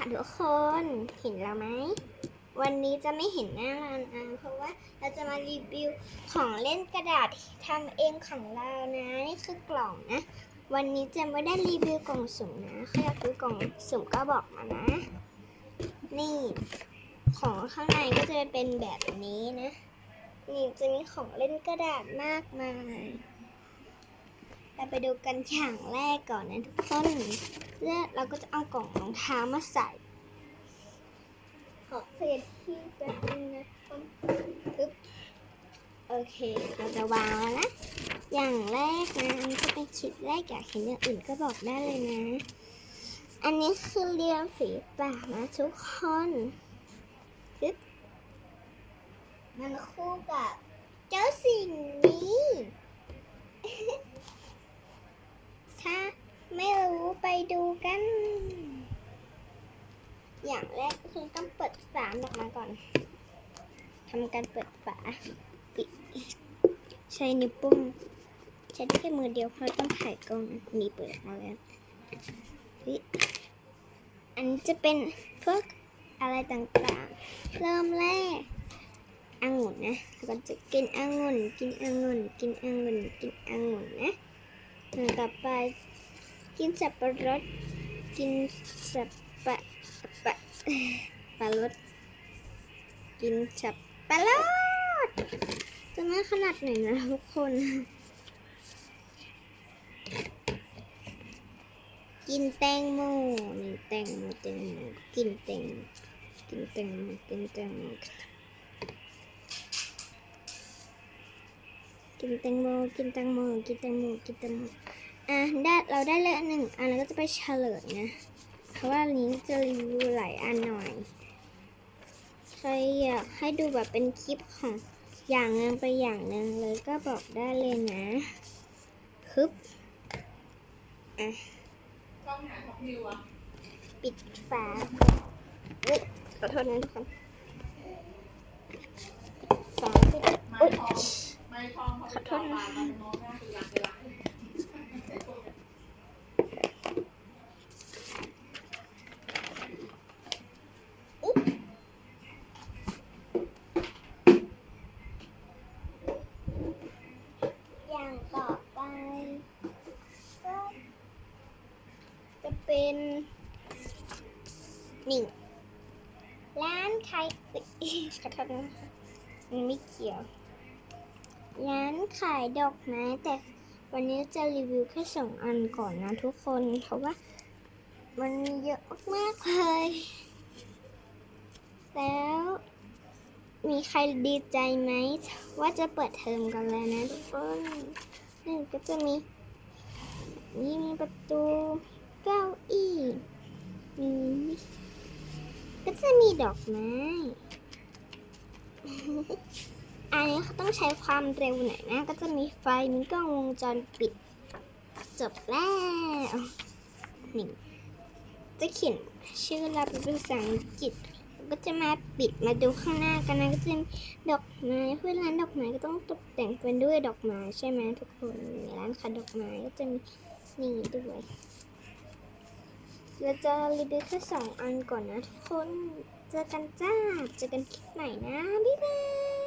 ค่ะทุกคนเห็นเราไหม วันนี้จะไม่เห็นหน้าร้านอาเพราะว่าเราจะมารีวิวของเล่นกระดาษทำเองของเรานะนี่คือกล่องนะ วันนี้จะไม่ได้รีวิวกล่องสุ่มนะใครอยากดูกล่องสุ่มก็บอกมานะ นี่ ของข้างในก็จะเป็นแบบนี้นะ นี่จะมีของเล่นกระดาษมากมายเราไปดูกันอย่างแรกก่อนนะทุกคน แล้วเราก็จะเอากล่องรองเท้ามาใส่ ขอเคลียที่แป๊บนึงนะคนปึ๊บโอเค เราจะวางแล้วนะ อย่างแรกนะ อันนี้จะเป็นชิ้นแรกอยากเห็นอย่างอื่นก็บอกได้เลยนะ อันนี้คือเรียมฝีปากนะทุกคนปึ๊บมันคู่กับเจ้าสิ่งนี้ ถ้าไม่รู้ไปดูกัน อย่างแรกก็คือต้อง เปิดฝาออกมาก่อนทำการเปิดฝาปิดใช้นิ้วโป้งใช้ได้แค่มือเดียวเพราะต้องถ่ายกล้องนี่เปิดมาแล้วอันนี้จะเป็นพวกอะไรต่างๆ เริ่มแรกองุ่นนะแล้วก็จะกินองุ่นกินองุ่นกินองุ่นกินองุ่นนะต่อไปกินสับปะรดกินสับปะปะปะรด กินสับปะรดจะไม่ขนาดไหนนะทุกคน กินแตงโมนี่แตงโมแตงโมกินแตงกินแตงโมกินแตงโมกินแตงโมกินแตงโมกินแตงโมกินแตงโมอะได้เราได้เลยอันหนึ่งอันแล้วก็จะไปเฉลยนะ เพราะว่าอันนี้จะรีวิวหลายอันหน่อย ใครอยากให้ดูแบบเป็นคลิปของอย่างหนึงไปอย่างหนึ่งเลยก็บอกได้เลยนะฮึบอะกล้องหนของนิวอะปิดฝาเฮ้ยขอโทษนะทุกคนฝาปิดอุ๊ยทองไม้ทองเขาจะเอามามันมองหน้าคือรักเลยรัก อย่างต่อไปก็จะ เป็นนี่ร้านขายขอโทษนะคะมันไม่เกี่ยว ร้านขายดอกไม้แต่วันนี้จะรีวิวแค่สองอันก่อนนะทุกคนเพราะว่า มันมีเยอะมากเลย แล้ว มีใครดีใจไหม ว่าจะเปิดเทอมกันแล้วนะทุกคนนี่ก็จะมี นี่มีประตู เก้าอี้มีก็จะมีดอกไม้ อันนี้เขาต้องใช้ความเร็วหน่อยนะ ก็จะมีไฟ มีกล้องวงจรปิด จบแล้วนี่จะเขียนชื่อเราเป็นภาษาอังกฤษก็จะมาปิดมาดูข้างหน้ากันนะก็จะมีดอกไม้เพื่อร้านดอกไม้ก็ต้องตกแต่งเป็นด้วยดอกไม้ใช่ไหมทุกคนร้านขายดอกไม้ก็จะมีนี่ด้วย เราจะรีวิวแค่สองอันก่อนนะทุกคน เจอกันจ้า เจอกันคลิปใหม่นะ บ๊ายบาย